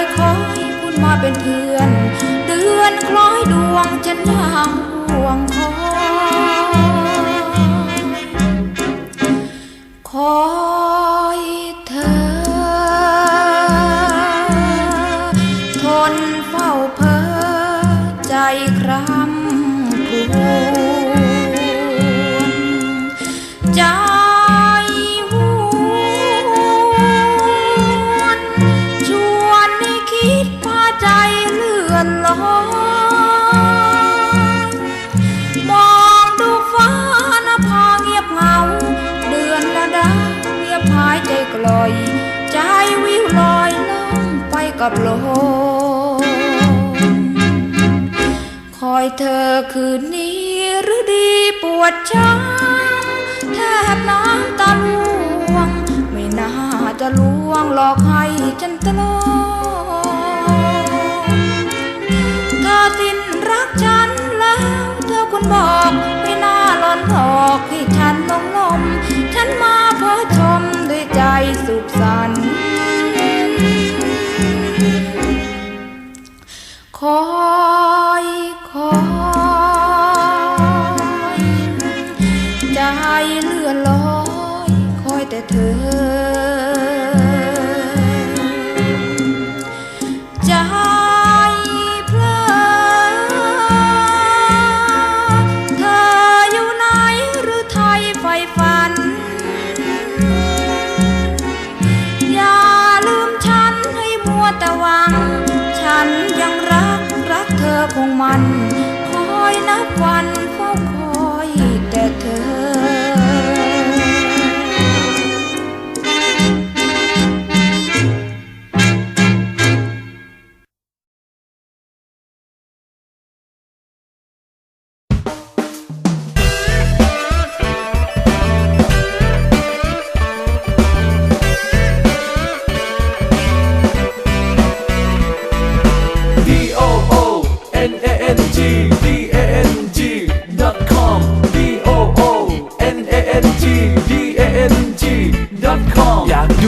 ยคอยคุณมาเป็นเพื่อน เดือนคล้อยดวงฉันยังห่วงคอย เฝ้าเพ้อใจคร่ำครวญใจหวนชวนให้คิดพาใจเลื่อนลอยมองดูฟ้านภาเงียบเหงา เดือนละดาวเงียบหายใจกลอย ใจวิวลอยล่องไปกับลม อยเธอคืนนี้หรือดีปวดช้ำแทบน้ำตาล่วง ไม่น่าจะลวงหลอกให้ฉันตลงเธอสิ้นรักฉันแล้ว เธอควรบอก หวัง ฉันยังรักรักเธอคงมัน คอยนับวัน